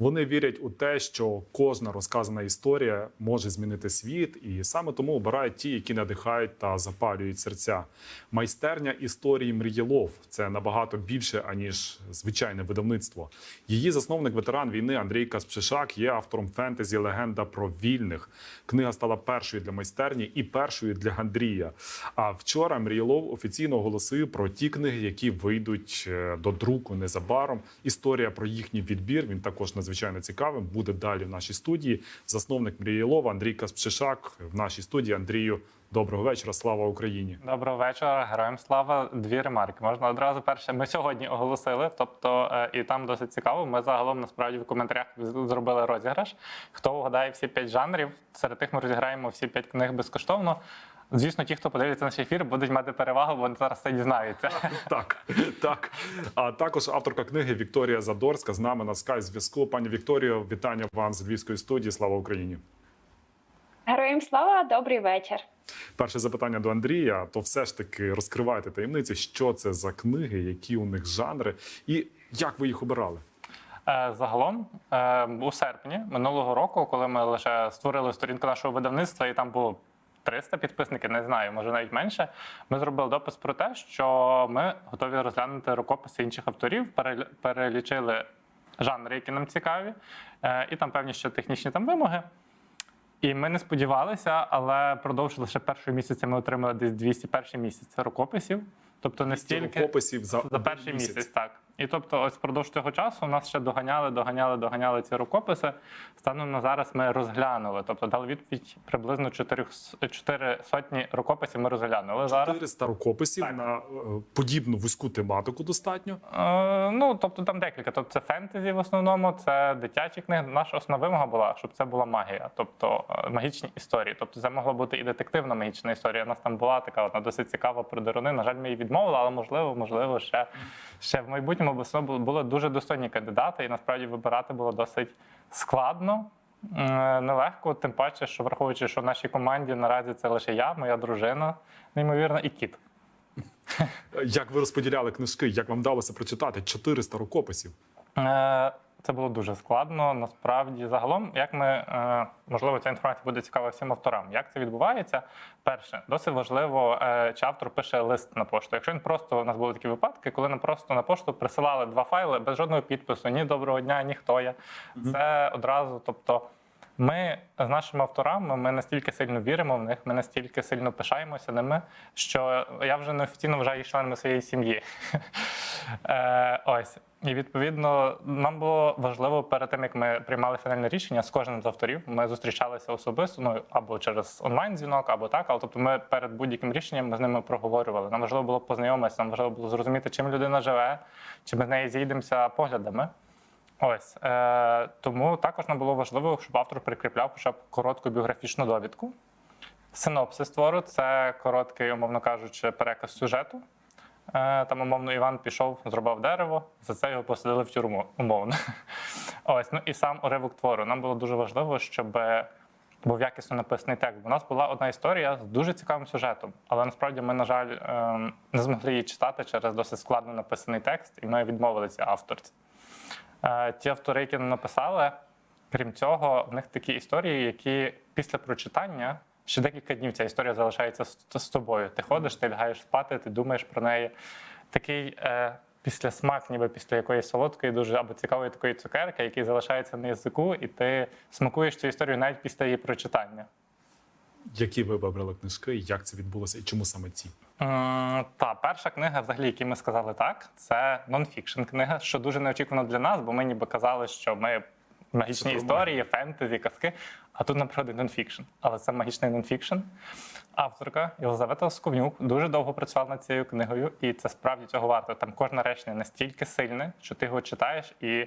Вони вірять у те, що кожна розказана історія може змінити світ, і саме тому обирають ті, які надихають та запалюють серця. Майстерня історії Мрієлов це набагато більше аніж звичайне видавництво. Її засновник, ветеран війни Андрій Каспшишак, є автором фентезі Легенда про вільних. Книга стала першою для майстерні і першою для Андрія. А вчора Мрієлов офіційно оголосив про ті книги, які вийдуть е, до друку незабаром. Історія про їхній відбір. Він також надзвичайно цікавим. Буде далі в нашій студії. Засновник Мрієлова Андрій Каспшишак в нашій студії. Андрію, доброго вечора. Слава Україні! Доброго вечора, героям слава. Дві ремарки. Можна одразу перше. Ми сьогодні оголосили, тобто е, і там досить цікаво. Ми загалом насправді в коментарях зробили розіграш. Хто вгадає всі п'ять жанрів? Серед тих ми розіграємо всі п'ять книг безкоштовно. Звісно, ті, хто подивиться наш ефір, будуть мати перевагу, бо зараз це дізнаються. Так, так. А також авторка книги Вікторія Задорська з нами на скайп зв'язку. Пані Вікторіо, вітання вам з Львівської студії. Слава Україні! Героям слава, добрий вечір. Перше запитання до Андрія: то все ж таки розкривайте таємниці, що це за книги, які у них жанри, і як ви їх обирали? Е, Загалом е, у серпні минулого року, коли ми лише створили сторінку нашого видавництва, і там було 300 підписників, не знаю, може навіть менше. Ми зробили допис про те, що ми готові розглянути рукописи інших авторів, перелічили жанри, які нам цікаві, е, і там певні ще технічні там вимоги. І ми не сподівалися, але продовж лише першого місяця ми отримали десь 200 перший місяць рукописів. Тобто не стільки рукописів за, за перший місяць. так. І тобто, ось впродовж цього часу у нас ще доганяли, доганяли, доганяли ці рукописи. Станом на зараз ми розглянули. Тобто дали відповідь приблизно 4, 4 сотні рукописів. Ми розглянули зараз. 400 рукописів Так. на е, подібну вузьку тематику достатньо. Е, ну, тобто там декілька. Тобто це фентезі в основному, це дитячі книги. Наша основна вимога була, щоб це була магія, тобто е, магічні історії. Тобто це могла бути і детективна магічна історія. У нас там була така одна досить цікава про деруни. На жаль, ми її відмовили, але можливо, можливо, ще, ще в майбутньому бо все було- були дуже достойні кандидати, і насправді вибирати було досить складно. е, Нелегко, тим паче, що враховуючи, що в нашій команді наразі це лише я, моя дружина, неймовірно, і кіт. Е, Як ви розподіляли книжки? Як вам вдалося прочитати 400 рукописів? Це було дуже складно. Насправді, загалом, як ми е, можливо, ця інформація буде цікава всім авторам. Як це відбувається? Перше, досить важливо, е, чи автор пише лист на пошту. Якщо він просто у нас були такі випадки, коли нам просто на пошту присилали два файли без жодного підпису, ні доброго дня, ні хто я. Це одразу, тобто. Ми з нашими авторами ми настільки сильно віримо в них, ми настільки сильно пишаємося ними, що я вже неофіційно вважаю їх членами своєї сім'ї. Е, Ось. І відповідно нам було важливо перед тим, як ми приймали фінальне рішення з кожним з авторів. Ми зустрічалися особисто, ну або через онлайн-дзвінок, або так. Але тобто, ми перед будь-яким рішенням ми з ними проговорювали. Нам важливо було познайомитися, нам важливо було зрозуміти, чим людина живе, чи ми з нею зійдемося поглядами. Ось е, тому також нам було важливо, щоб автор прикріпляв хоча б коротку біографічну довідку. Синопсис твору це короткий, умовно кажучи, переказ сюжету. Е, Там, умовно, Іван пішов, зрубав дерево, за це його посадили в тюрму, умовно. Ось, ну і сам уривок твору. Нам було дуже важливо, щоб був якісно написаний текст. У нас була одна історія з дуже цікавим сюжетом, але насправді ми, на жаль, ем, не змогли її читати через досить складно написаний текст, і ми відмовилися авторці. Е, Ті автори, які нам написали, крім цього, в них такі історії, які після прочитання ще декілька днів ця історія залишається з, з тобою. Ти ходиш, ти лягаєш спати, ти думаєш про неї. Такий е, після смак, ніби після якоїсь солодкої, дуже або цікавої такої цукерки, який залишається на язику, і ти смакуєш цю історію навіть після її прочитання. Які ви вибрали книжки? Як це відбулося і чому саме ці? М, Та перша книга, взагалі, якій ми сказали так, це нонфікшн книга, що дуже неочікувано для нас, бо ми ніби казали, що ми магічні історії, фентезі, казки. А тут приходить нонфікшн. Але це магічний нонфікшн. Авторка Єлизавета Сковнюк дуже довго працювала над цією книгою, і це справді цього варто. Там кожне речення настільки сильне, що ти його читаєш, і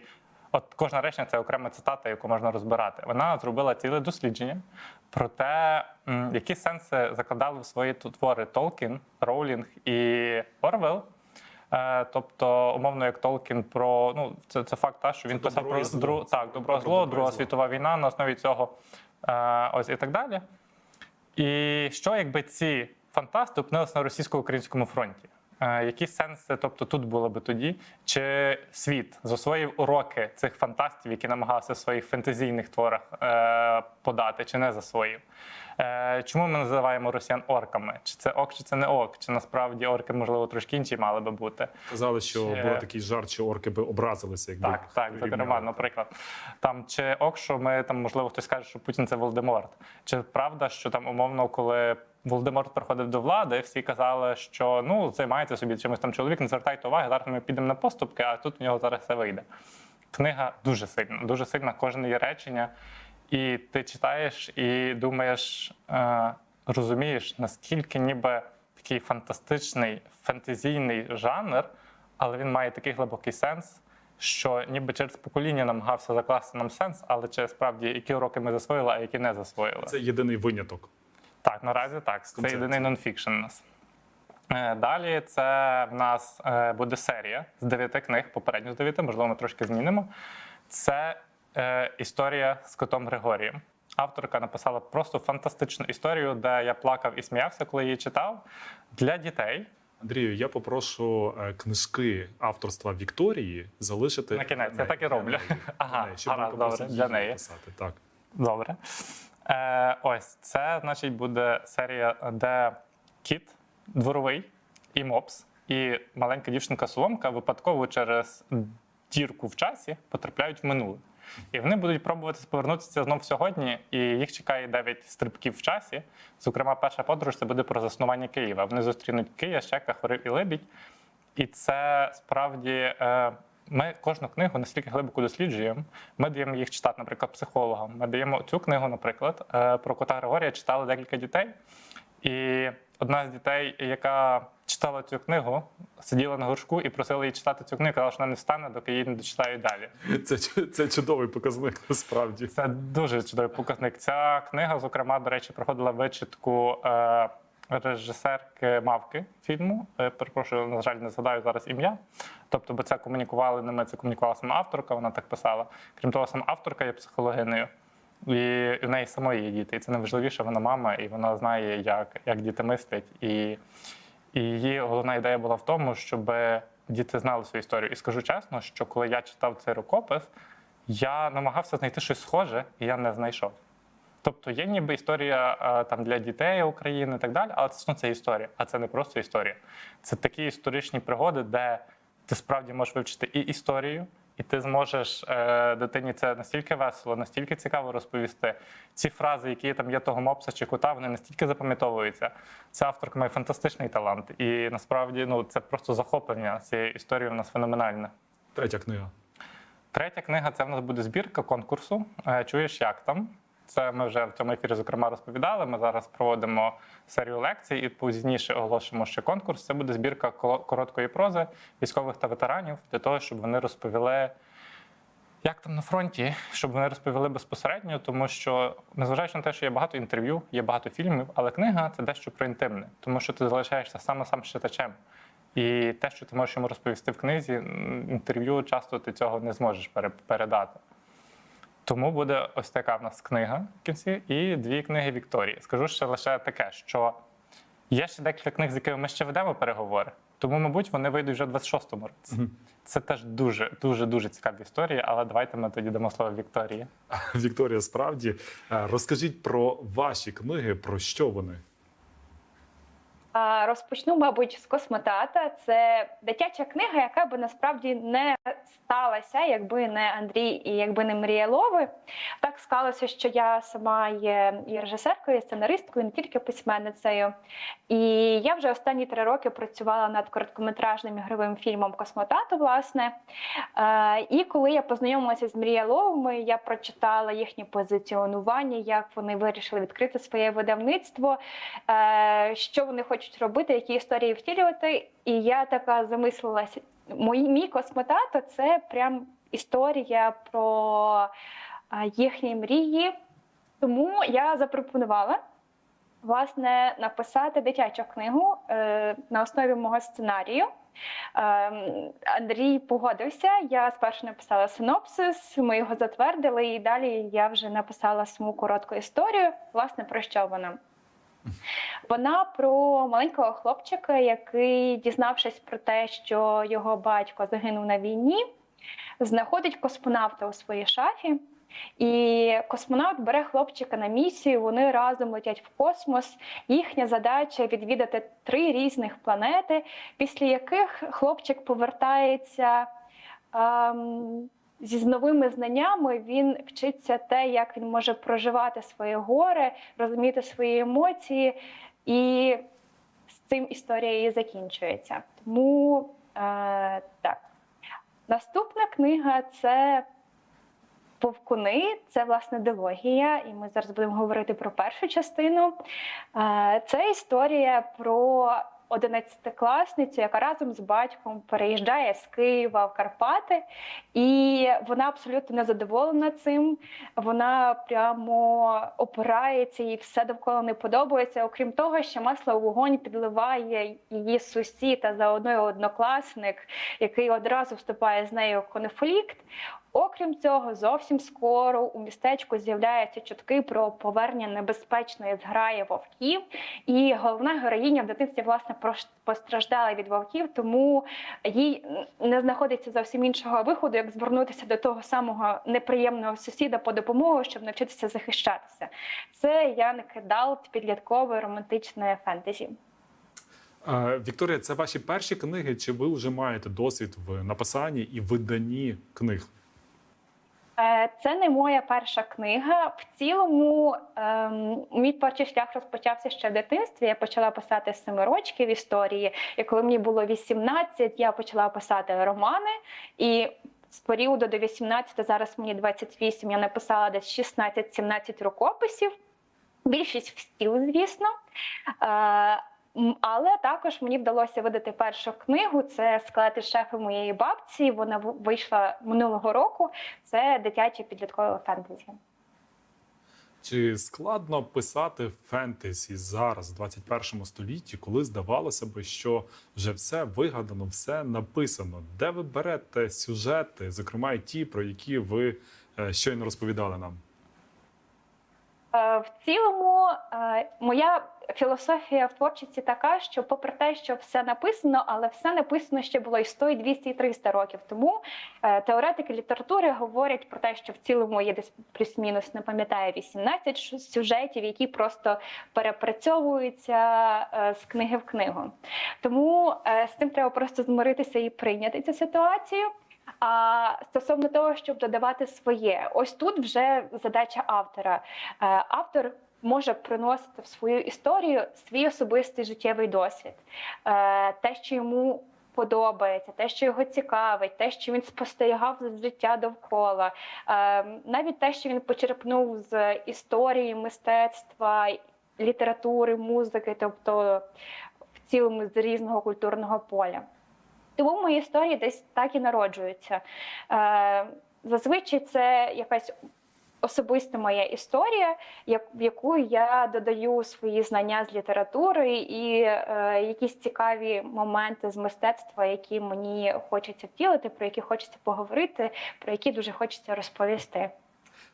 от кожне речення це окрема цитата, яку можна розбирати. Вона зробила ціле дослідження про те, які сенси закладали в свої твори Толкін, Роулінг і Орвел. Е, Тобто, умовно, як Толкін про ну це, це факт, та що він Це писав про зло. дру, так, добро зло, Друга зло. світова війна на основі цього. Е, ось і так далі. І що, якби ці фантасти опинилися на російсько-українському фронті? Е, які сенси, тобто тут було би тоді, чи світ засвоїв уроки цих фантастів, які намагалися в своїх фентезійних творах е, подати, чи не засвоїв? Е, чому ми називаємо росіян орками? Чи це ок, чи це не ок? Чи насправді орки, можливо, трошки інші мали би бути? Казали, що Ще- був такий жарт, що орки би образилися, якби Так, так, зокрема, наприклад, там чи ок, що ми там, можливо, хтось каже, що Путін це Волдеморт. Чи правда, що там умовно, коли Волдеморт приходив до влади, всі казали, що ну займається собі чимось там чоловік, не звертайте уваги, зараз ми підемо на поступки, а тут в нього зараз все вийде. Книга дуже сильна, дуже сильна, кожне її речення. І ти читаєш і думаєш, е, розумієш, наскільки ніби такий фантастичний фентезійний жанр, але він має такий глибокий сенс, що ніби через покоління намагався закласти нам сенс, але чи справді які уроки ми засвоїли, а які не засвоїли. Це єдиний виняток. Так, наразі так. Це єдиний нонфікшн у нас. Е, Далі це в нас е, буде серія з дев'яти книг, попередньо з дев'яти, можливо, ми трошки змінимо. Це е, історія з котом Григорієм. Авторка написала просто фантастичну історію, де я плакав і сміявся, коли її читав. Для дітей. Андрію, я попрошу книжки авторства Вікторії залишити На кінець, я так і роблю. Ага, щоб гаразд, добре, для неї. написати. Так. Добре. Е, ось це, значить, буде серія, де кіт дворовий і мопс, і маленька дівчинка Соломка випадково через дірку в часі потрапляють в минуле. І вони будуть пробувати повернутися знов сьогодні, і їх чекає 9 стрибків в часі. Зокрема, перша подорож це буде про заснування Києва. Вони зустрінуть Кия, Щека, Хорив і Либідь. І це справді е, ми кожну книгу настільки глибоко досліджуємо. Ми даємо їх читати, наприклад, психологам. Ми даємо цю книгу, наприклад, е, про кота Григорія читали декілька дітей. І одна з дітей, яка читала цю книгу, сиділа на горшку і просила її читати цю книгу, казала, що вона не встане, доки її не дочитають далі. Це, це чудовий показник, насправді. Це дуже чудовий показник. Ця книга, зокрема, до речі, проходила вичитку е, режисерки мавки фільму. Е, перепрошую, на жаль, не згадаю зараз ім'я. Тобто, бо це комунікували не ми, це комунікувала сама авторка, вона так писала. Крім того, сама авторка є психологинею. І в неї самої є діти. І це найважливіше, вона мама, і вона знає, як, як діти мислять. І, і її головна ідея була в тому, щоб діти знали свою історію. І скажу чесно, що коли я читав цей рукопис, я намагався знайти щось схоже, і я не знайшов. Тобто є ніби історія е, там для дітей України і так далі, але це, ну, це історія, а це не просто історія. Це такі історичні пригоди, де ти справді можеш вивчити і історію, і ти зможеш е, дитині це настільки весело, настільки цікаво розповісти. Ці фрази, які там є того мопса чи кота, вони настільки запам'ятовуються. Ця авторка має фантастичний талант, і насправді ну це просто захоплення цієї історії в нас феноменальне. Третя книга. Третя книга це в нас буде збірка конкурсу. Е, Чуєш, як там? Це ми вже в цьому ефірі зокрема розповідали. Ми зараз проводимо серію лекцій і пізніше оголошуємо ще конкурс. Це буде збірка короткої прози військових та ветеранів для того, щоб вони розповіли, як там на фронті, щоб вони розповіли безпосередньо, тому що незважаючи на те, що є багато інтерв'ю, є багато фільмів, але книга це дещо про інтимне, тому що ти залишаєшся саме сам читачем. І те, що ти можеш йому розповісти в книзі, інтерв'ю часто ти цього не зможеш передати. Тому буде ось така в нас книга в кінці і дві книги Вікторії. Скажу ще лише таке, що є ще декілька книг, з якими ми ще ведемо переговори. Тому, мабуть, вони вийдуть вже в 26-му році. Це теж дуже, дуже, дуже цікаві історії, але давайте ми тоді дамо слово Вікторії. Вікторія, справді Е, розкажіть про ваші книги, про що вони? Розпочну, мабуть, з космотата. Це дитяча книга, яка би насправді не сталася, якби не Андрій і якби не Мрія Лови. Так склалося, що я сама є і режисеркою, і сценаристкою, не тільки письменницею. І я вже останні три роки працювала над короткометражним ігровим фільмом Космотату, власне. І коли я познайомилася з Мрія Ловами, я прочитала їхнє позиціонування, як вони вирішили відкрити своє видавництво, е, що вони хочуть робити, які історії втілювати. І я така замислилася. Мій, мій космотато це прям історія про е, їхні мрії. Тому я запропонувала власне написати дитячу книгу е, на основі мого сценарію. Ем, Андрій погодився. Я спершу написала синопсис, ми його затвердили, і далі я вже написала саму коротку історію. Власне, про що вона? Вона про маленького хлопчика, який, дізнавшись про те, що його батько загинув на війні, знаходить космонавта у своїй шафі. І космонавт бере хлопчика на місію. Вони разом летять в космос. Їхня задача відвідати три різних планети, після яких хлопчик повертається. ем, Зі новими знаннями він вчиться те, як він може проживати своє горе, розуміти свої емоції, і з цим історія і закінчується. Тому е, так. Наступна книга це Повкуни, це власне дилогія, і ми зараз будемо говорити про першу частину. Е, Це історія про одинадцятикласницю, яка разом з батьком переїжджає з Києва в Карпати, і вона абсолютно не задоволена цим. Вона прямо опирається, їй все довкола не подобається. Окрім того, що масло у вогонь підливає її сусід та заодно однокласник, який одразу вступає з нею в конфлікт. Окрім цього, зовсім скоро у містечку з'являються чутки про повернення небезпечної зграї вовків. І головна героїня в дитинстві власне постраждала від вовків, тому їй не знаходиться зовсім іншого виходу, як звернутися до того самого неприємного сусіда по допомогу, щоб навчитися захищатися. Це Ян Кедалт, підліткове романтичне фентезі. Вікторія, це ваші перші книги, чи ви вже маєте досвід в написанні і виданні книг? Е, Це не моя перша книга. В цілому ем, мій творчий шлях розпочався ще в дитинстві. Я почала писати з семи рочків історії. І коли мені було 18, я почала писати романи. І з періоду до 18, зараз мені 28, я написала десь 16-17 рукописів. Більшість в стіл, звісно. Але також мені вдалося видати першу книгу. Це скелети шефи моєї бабці. Вона вийшла минулого року. Це дитяче підліткове фентезі. Чи складно писати фентезі зараз, в 21 столітті, коли здавалося би, що вже все вигадано, все написано? Де ви берете сюжети, зокрема й ті, про які ви е, щойно розповідали нам? Е, В цілому, е, моя філософія в творчості така, що, попри те, що все написано, але все написано ще було і 100, і 200, і 300 років. Тому е, теоретики літератури говорять про те, що в цілому є десь плюс-мінус, не пам'ятаю, 18 шу- сюжетів, які просто перепрацьовуються з книги в книгу. Тому з цим треба просто змиритися і прийняти цю ситуацію. А стосовно того, щоб додавати своє, ось тут вже задача автора. Е, Автор може приносити в свою історію свій особистий життєвий досвід, Е, те, що йому подобається, те, що його цікавить, те, що він спостерігав з життя довкола, Е, навіть те, що він почерпнув з історії, мистецтва, літератури, музики, тобто в цілому з різного культурного поля. Тому мої історії десь так і народжуються. Е, зазвичай це якась особиста моя історія, в яку я додаю свої знання з літератури і е, якісь цікаві моменти з мистецтва, які мені хочеться втілити, про які хочеться поговорити, про які дуже хочеться розповісти.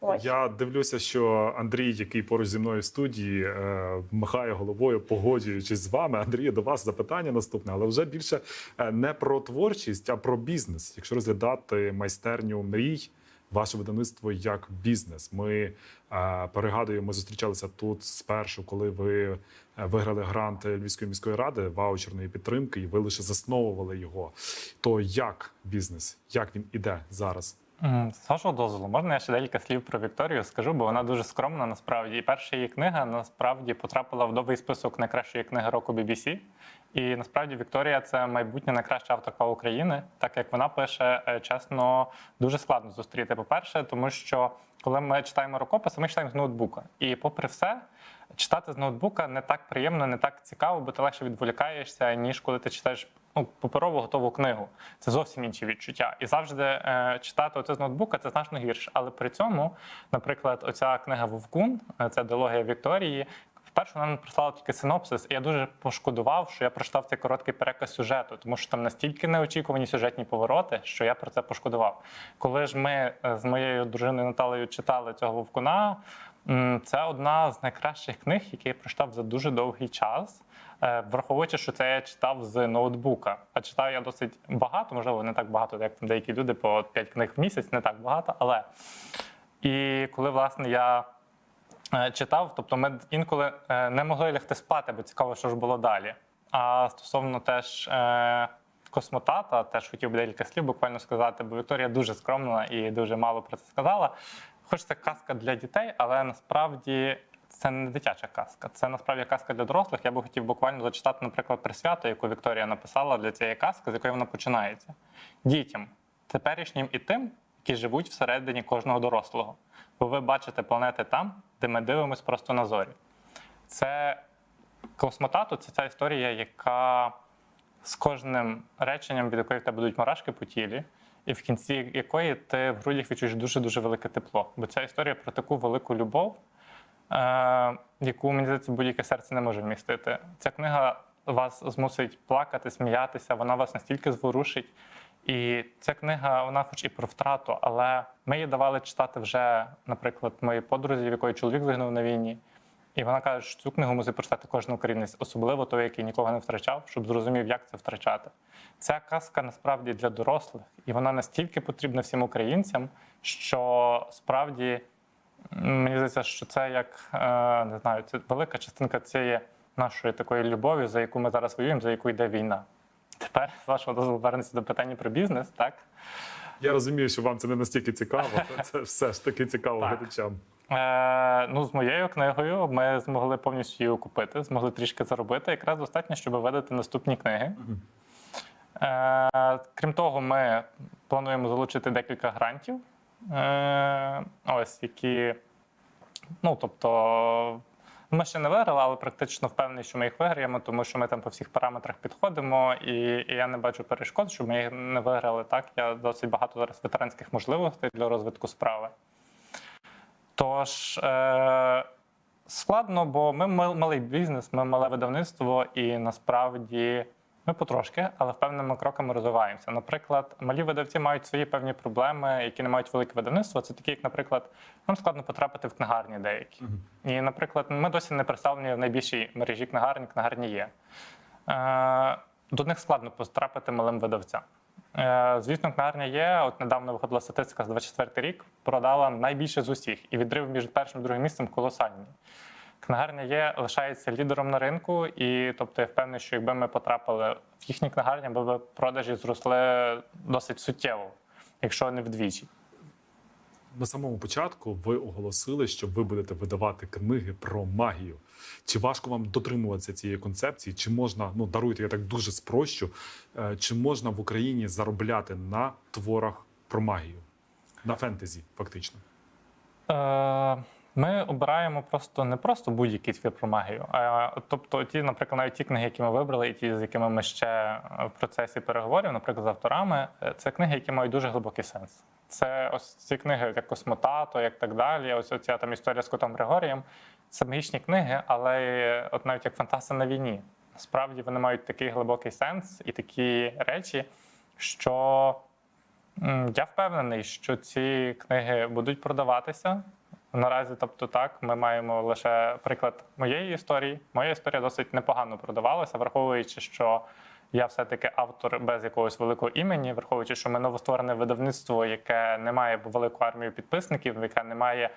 Ось. Я дивлюся, що Андрій, який поруч зі мною в студії, е, махає головою, погоджуючись з вами. Андрій, до вас запитання наступне, але вже більше е, не про творчість, а про бізнес. Якщо розглядати майстерню мрій, ваше видавництво як бізнес. Ми е, перегадуємо, ми зустрічалися тут спершу, коли ви е, виграли грант Львівської міської ради ваучерної підтримки, і ви лише засновували його. То як бізнес, як він іде зараз? З вашого дозволу, можна я ще декілька слів про Вікторію скажу, бо вона дуже скромна насправді. І перша її книга насправді потрапила в новий список найкращої книги року BBC. І насправді Вікторія це майбутня найкраща авторка України, так як вона пише е, чесно, дуже складно зустріти. По-перше, тому що коли ми читаємо рукописи, ми читаємо з ноутбука. І попри все, читати з ноутбука не так приємно, не так цікаво, бо ти легше відволікаєшся, ніж коли ти читаєш ну, паперову готову книгу. Це зовсім інші відчуття. І завжди е, читати оце з ноутбука це значно гірше. Але при цьому, наприклад, оця книга Вовкун, е, це дилогія Вікторії. Спершу вона прислала тільки синопсис, і я дуже пошкодував, що я прочитав цей короткий переказ сюжету, тому що там настільки неочікувані сюжетні повороти, що я про це пошкодував. Коли ж ми е, з моєю дружиною Наталею читали цього вовкуна, це одна з найкращих книг, які я прочитав за дуже довгий час. Е, Враховуючи, що це я читав з ноутбука. А читав я досить багато, можливо, не так багато, як деякі люди, по 5 книг в місяць, не так багато, але. І коли власне я е, читав, тобто ми інколи е, не могли лягти спати, бо цікаво, що ж було далі. А стосовно теж космотата, теж хотів би декілька слів буквально сказати, бо Вікторія дуже скромна і дуже мало про це сказала. Хоч це казка для дітей, але насправді це не дитяча казка, це насправді казка для дорослих. Я би хотів буквально зачитати, наприклад, присвяту, яку Вікторія написала для цієї казки, з якої вона починається. Дітям, теперішнім і тим, які живуть всередині кожного дорослого. Бо ви бачите планети там, де ми дивимося просто на зорі. Це космотату це ця історія, яка з кожним реченням, від якої в тебе будуть мурашки по тілі, і в кінці якої ти в грудях відчуєш дуже-дуже велике тепло. Бо ця історія про таку велику любов, яку, мені здається, будь-яке серце не може вмістити. Ця книга вас змусить плакати, сміятися, вона вас настільки зворушить. І ця книга, вона хоч і про втрату, але ми її давали читати вже, наприклад, моїй подрузі, в якої чоловік загинув на війні. І вона каже, що цю книгу мусить прочитати кожен українець, особливо той, який нікого не втрачав, щоб зрозумів, як це втрачати. Ця казка насправді для дорослих, і вона настільки потрібна всім українцям, що справді мені здається, що це як е, не знаю, це велика частинка цієї нашої такої любові, за яку ми зараз воюємо, за яку йде війна. Тепер, з вашого дозволу, вернеться до питання про бізнес, так? Я розумію, що вам це не настільки цікаво. Це все ж таки цікаво Так. глядачам. Е, ну, з моєю книгою ми змогли повністю її окупити, змогли трішки заробити. Якраз достатньо, щоб видати наступні книги. Е, крім того, ми плануємо залучити декілька грантів. Е, ось які, ну тобто, ми ще не виграли, але практично впевнений, що ми їх виграємо, тому що ми там по всіх параметрах підходимо, і, і я не бачу перешкод, щоб ми їх не виграли. Так, я досить багато зараз ветеранських можливостей для розвитку справи. Тож е, складно, бо ми малий бізнес, ми мале видавництво, і насправді ми потрошки, але впевненими кроками розвиваємося. Наприклад, малі видавці мають свої певні проблеми, які не мають велике видавництво. Це такі, як, наприклад, нам складно потрапити в книгарні деякі. І, наприклад, ми досі не представлені в найбільшій мережі книгарні, книгарні є. Е, до них складно потрапити малим видавцям. Е, Звісно, книгарня є. От недавно виходила статистика з 24 рік, продала найбільше з усіх, і відрив між першим і другим місцем колосальний. Книгарня є, лишається лідером на ринку, і тобто я впевнений, що якби ми потрапили в їхні книгарні, би продажі зросли досить суттєво, якщо не вдвічі. На самому початку ви оголосили, що ви будете видавати книги про магію. Чи важко вам дотримуватися цієї концепції? Чи можна, ну даруйте, я так дуже спрощу, е, чи можна в Україні заробляти на творах про магію? На фентезі, фактично. Е, Ми обираємо просто не просто будь-який твір про магію. А тобто, ті, наприклад, навіть ті книги, які ми вибрали, і ті, з якими ми ще е, в процесі переговорів, наприклад, з авторами, е, це книги, які мають дуже глибокий сенс. Це ось ці книги, як Космотато, як так далі. Ось ця там історія з котом Григорієм. Це магічні книги, але от навіть як фантаста на війні. Насправді вони мають такий глибокий сенс і такі речі, що Я впевнений, що ці книги будуть продаватися. Наразі, тобто, так, ми маємо лише приклад моєї історії. Моя історія досить непогано продавалася, враховуючи, що я все-таки автор без якогось великого імені, враховуючи, що ми новостворене видавництво, яке не має велику армію підписників, яке не має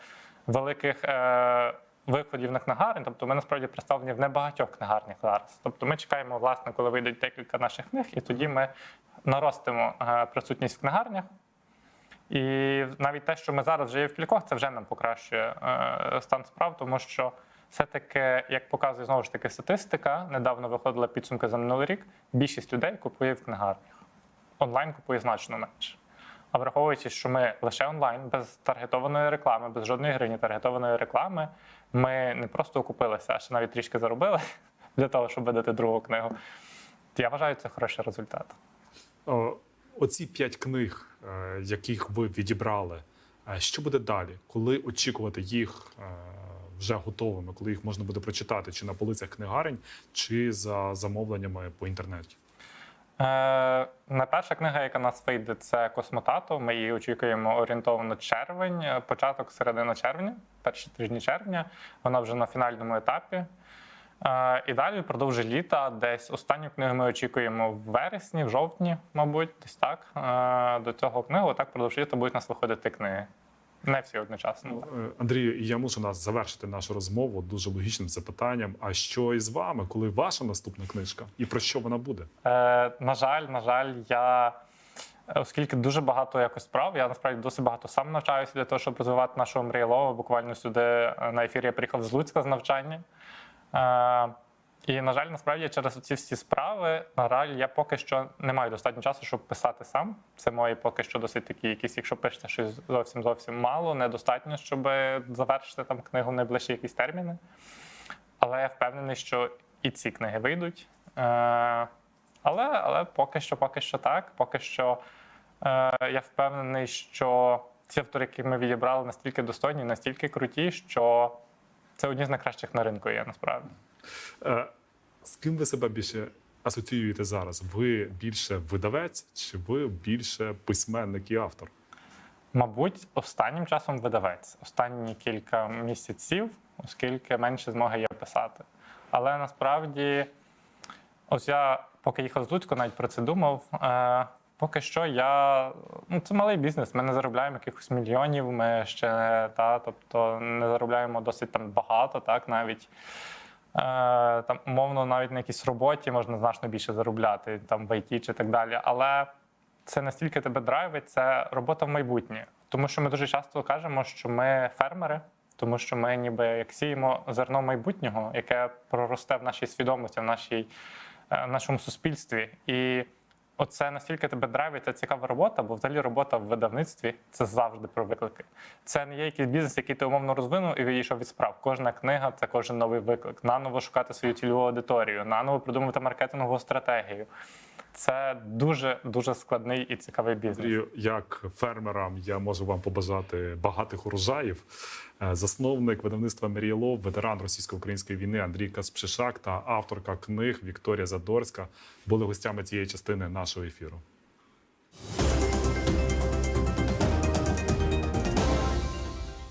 великих е- виходів на книгарні. Тобто ми насправді представлені в небагатьох книгарнях зараз. Тобто ми чекаємо, власне, коли вийдуть декілька наших книг, і тоді ми наростимо е, присутність в книгарнях. І навіть те, що ми зараз вже є в кількох, це вже нам покращує е, стан справ, тому що все-таки, як показує знову ж таки статистика, недавно виходила підсумки за минулий рік. Більшість людей купує в книгарнях. Онлайн купує значно менше. А враховуючи, що ми лише онлайн, без таргетованої реклами, без жодної гривні таргетованої реклами, ми не просто окупилися, а ще навіть трішки заробили для того, щоб видати другу книгу. Я вважаю, це хороший результат. О, Оці п'ять книг, яких ви відібрали, е, що буде далі? Коли очікувати їх е, вже готовими, коли їх можна буде прочитати чи на полицях книгарень, чи за замовленнями по інтернеті? Е, Найперша книга, яка нас вийде, це Космотато. Ми її очікуємо орієнтовно червень, е, початок середина червня, перші тижні червня. Вона вже на фінальному етапі. Е, І далі впродовж літа, десь останню книгу ми очікуємо в вересні, в жовтні, мабуть, десь так. Е, До цього книгу так впродовж літа будуть нас виходити книги. Не всі одночасно. Е, Андрію, я мушу нас завершити нашу розмову дуже логічним запитанням. А що із вами, коли ваша наступна книжка, і про що вона буде? Е, на жаль, на жаль, я. Оскільки дуже багато якось справ, я насправді досить багато сам навчаюся для того, щоб розвивати нашого мріялова. Буквально сюди на ефір я приїхав з Луцька з навчання. Е, і, на жаль, насправді через ці всі справи, на жаль, я поки що не маю достатньо часу, щоб писати сам. Це мої поки що досить такі, якісь, якщо пишете щось зовсім зовсім мало, недостатньо, щоб завершити там книгу в найближчі якісь терміни. Але я впевнений, що і ці книги вийдуть. Е, але, але поки що, поки що так. Поки що е, я впевнений, що ці автори, які ми відібрали, настільки достойні, настільки круті, що це одні з найкращих на ринку є насправді. Е, З ким ви себе більше асоціюєте зараз? Ви більше видавець, чи ви більше письменник і автор? Мабуть, останнім часом видавець, останні кілька місяців, оскільки менше змоги є писати. Але насправді, ось я поки їхав з Луцьку, навіть про це думав. Поки що я ну, це малий бізнес. Ми не заробляємо якихось мільйонів. Ми ще та, тобто не заробляємо досить там багато, так навіть. Е, там, умовно, навіть на якійсь роботі можна значно більше заробляти, там в ІТ чи так далі. Але це настільки тебе драйвить, це робота в майбутнє. Тому що ми дуже часто кажемо, що ми фермери, тому що ми ніби як сіємо зерно майбутнього, яке проросте в нашій свідомості, в, нашій, е, в нашому суспільстві. І оце настільки тебе драйвить, це цікава робота, бо взагалі робота в видавництві це завжди про виклики. Це не є якийсь бізнес, який ти умовно розвинув і відійшов від справ. Кожна книга це кожен новий виклик. Наново шукати свою цільову аудиторію, наново придумувати маркетингову стратегію. Це дуже дуже складний і цікавий бізнес. Як фермерам, я можу вам побажати багатих урожаїв. Е, Засновник видавництва Мрієлов, ветеран російсько-української війни Андрій Каспшишак та авторка книг Вікторія Задорська були гостями цієї частини нашого ефіру.